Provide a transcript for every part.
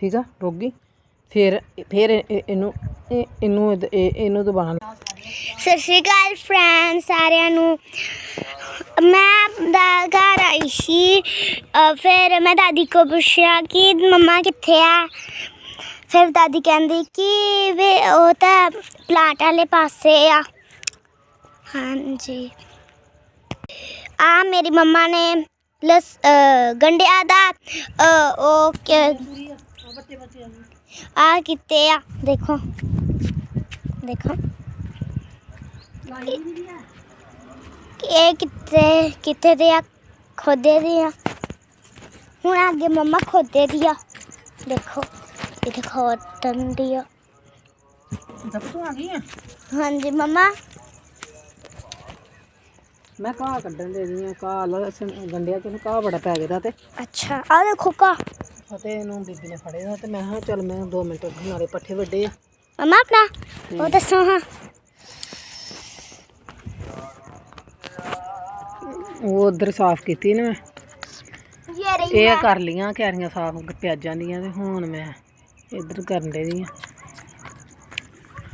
ਠੀਕ ਆ ਰੋਗੀ। ਫਿਰ ਫਿਰ ਇਹਨੂੰ ਇਹਨੂੰ ਇਹਨੂੰ ਦਬਾਣਾ ਸਤਿ ਸ਼੍ਰੀ ਅਕਾਲ ਫਰੈਂਡ ਸਾਰਿਆਂ ਨੂੰ। ਮੈਂ ਦਾ ਘਰ ਆਈ ਸੀ। ਫਿਰ ਮੈਂ ਦਾਦੀ ਕੋ ਪੁੱਛਿਆ ਕਿ ਮੰਮਾ ਕਿੱਥੇ ਆ? ਫਿਰ ਦਾਦੀ ਕਹਿੰਦੀ ਕਿ ਵੀ ਉਹ ਤਾਂ ਪਲਾਟ ਵਾਲੇ ਪਾਸੇ ਆ। ਹਾਂਜੀ। ਆ ਮੇਰੀ ਮੰਮਾ ਨੇ ਲਸ ਅ, ਦਾ ਉਹ ਉਹ ਕਿ- ਆ ਕਿਤੇ ਆ ਦੇਖੋ। ਦੇਖੋ। ਇਹ ਕਿੱਥੇ ਕਿੱਥੇ ਦੇ ਆ ਖੋਦੇ ਦੇ ਆ। ਹੁਣ ਅੱਗੇ ਮੰਮਾ ਖੋਦੇ ਦੀ ਆ। ਦੇਖੋ ਇੱਥੇ ਖੋਦਣ ਦੀ ਆ। ਤੂੰ ਆ ਗਈ ਆ ਹਾਂਜੀ ਮੰਮਾ। ਮੈਂ ਕਾਹ ਕੱਢਣ ਦੇ ਰਹੀ ਆ ਕਾਹ ਲਸਣ ਗੰਡਿਆਂ ਨੂੰ ਕਾਹ ਬੜਾ ਪੈ ਗਿਆ ਤੇ। ਅੱਛਾ ਆ ਦੇਖੋ ਕਾ ਫਤਿਹ ਇਹਨੂੰ ਬੀਬੀ ਨੇ ਫੜਿਆ ਤੇ ਮੈਂ ਕਿਹਾ ਚੱਲ ਮੈਂ 2 ਮਿੰਟ ਨਾਲੇ ਪੱਠੇ ਵੱਡੇ ਆ। ਮੰਮਾ ਆਪਣਾ ਉਹ ਦੱਸੋ ਹਾਂ। ਉਹ ਉਧਰ ਸਾਫ਼ ਕੀਤੀ ਨਾ ਮੈਂ। ਇਹ ਕਰ ਲੀਆਂ ਕਿਆਰੀਆਂ ਸਾਫ਼ ਪਿਆਜ਼ਾਂ ਦੀਆਂ ਤੇ ਹੁਣ ਮੈਂ ਇੱਧਰ ਕਰਨ ਦੇ ਦੀ ਆ।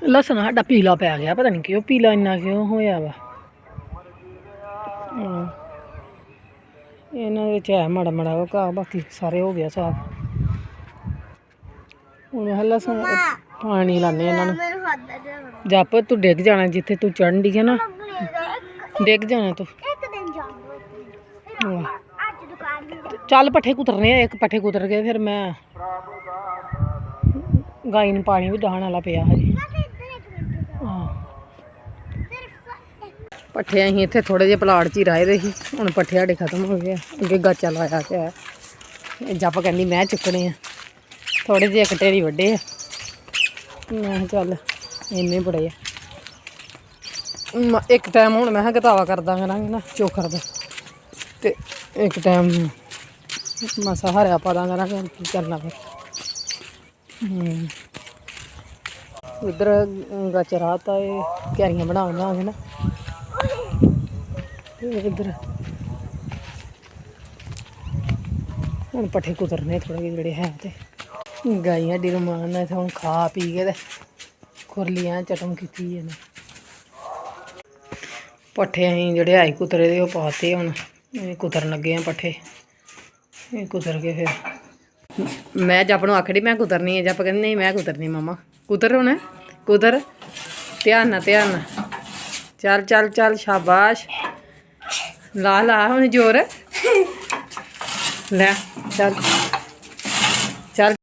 ਲਸਣ ਸਾਡਾ ਪੀਲਾ ਪੈ ਗਿਆ ਪਤਾ ਨਹੀਂ ਕਿਉਂ ਪੀਲਾ ਇੰਨਾ ਕਿਉਂ ਹੋਇਆ ਵਾ। ਹਾਂ। ਇਹਨਾਂ ਵਿੱਚ ਹੈ ਮਾੜਾ ਮਾੜਾ ਉਹ ਘਾਹ ਬਾਕੀ ਸਾਰੇ ਹੋ ਗਿਆ ਸਾਫ਼। ਹੁਣ ਮੈਂ ਕਿਹਾ ਲਸਣ ਪਾਣੀ ਲਾਣੇ ਇਹਨਾਂ ਨੂੰ। ਮੈਨੂੰ ਹੱਥ ਦੇ ਜੱਪ ਤੂੰ ਡਿੱਗ ਜਾਣਾ ਜਿੱਥੇ ਤੂੰ ਚੜਨ ਦੀ ਹੈ ਨਾ। ਡਿੱਗ ਜਾਣਾ ਤੂੰ। ਇੱਕ ਦਿਨ ਜਾਊਂਗਾ ਵਾਹ। ਅੱਜ ਦੁਕਾਨ ਵੀ ਚੱਲ ਪੱਠੇ ਕੁਤਰਨੇ ਆ ਇੱਕ ਪੱਠੇ ਕੁਤਰ ਗਏ ਫਿਰ ਮੈਂ ਗਾਈ ਨੂੰ ਪਾਣੀ ਵੀ ਡਾਹਣ ਵਾਲਾ ਪਿਆ ਹਜੇ। ਪੱਠੇ ਅਸੀਂ ਇੱਥੇ ਥੋੜੇ ਜਿਹੇ ਪਲਾਟ 'ਚ ਹੀ ਰਾਏ ਦੇ ਸੀ। ਹੁਣ ਪੱਠੇ ਸਾਡੇ ਖਤਮ ਹੋ ਗਏ। ਅੱਗੇ ਗਾਚਾ ਲਾਇਆ ਪਿਆ। ਇਹ ਜੱਪ ਕਹਿੰਦੀ ਮੈਂ ਚੁੱਕਣੇ ਆ। ਥੋੜੇ ਜਿਹੇ ਇੱਕ ਢੇਰੀ ਵੱਡੇ ਆ। ਮੈਂ ਕਿਹਾ ਚੱਲ ਇੰਨੇ ਬੜੇ ਆ। ਇੱਕ ਟਾਈਮ ਹੁਣ ਮੈਂ ਕਿਹਾ ਕਰਦਾ ਕਰਾਂਗੇ ਨਾ, ਚੋਖਰ ਦਾ। ਤੇ ਇੱਕ ਟਾਈਮ ਮਸਾ ਹਰਿਆ ਪਾ ਦਾਂਗਾ ਕੀ ਕਰਨਾ ਫਿਰ। ਹੂੰ। ਇਧਰ ਗਚ ਰਾਤਾ ਇਹ ਕਿਆਰੀਆਂ ਬਣਾਉਣਾ ਬਣਾਵਾਂਗੇ ਨਾ। ਇਧਰ ਹੁਣ ਪੱਠੇ ਕੁਤਰਨੇ ਥੋੜੇ ਜਿਹੜੇ ਹੈ ਤੇ। ਗਾਈਆਂ ਦੀ ਰਮਾਨ ਨਾਲ ਹੁਣ ਖਾ ਪੀ ਕੇ ਤੇ ਖੁਰਲੀਆਂ ਚਟਮ ਕੀਤੀ ਇਹਨੇ। ਪੱਠੇ ਅਸੀਂ ਜਿਹੜੇ ਆਈ ਕੁਤਰੇ ਦੇ, ਉਹ ਪਾਤੇ ਹੁਣ। ਇਹ ਕੁਤਰਨ ਲੱਗੇ ਆ ਪੱਠੇ। ਇਹ ਕੁਤਰ ਕੇ ਫਿਰ। ਮੈਂ ਜੱਪ ਨੂੰ ਆਖੜੀ, ਮੈਂ ਕੁਤਰਨੀ ਹੈ ਜੱਪ ਕਹਿੰਦੀ, ਨਹੀਂ, ਮੈਂ ਕੁਤਰਨੀ ਮਮਾ। ਕੁਤਰ ਹੁਣ ਕੁਤਰ? ਧਿਆਨ ਨਾਲ ਧਿਆਨ ਨਾਲ। ਚੱਲ ਚੱਲ ਚੱਲ, ਸ਼ਾਬਾਸ਼। ਲਾ ਲਾ, ਹੁਣ ਜ਼ੋਰ। ਲੈ, ਚੱਲ। ਚੱਲ।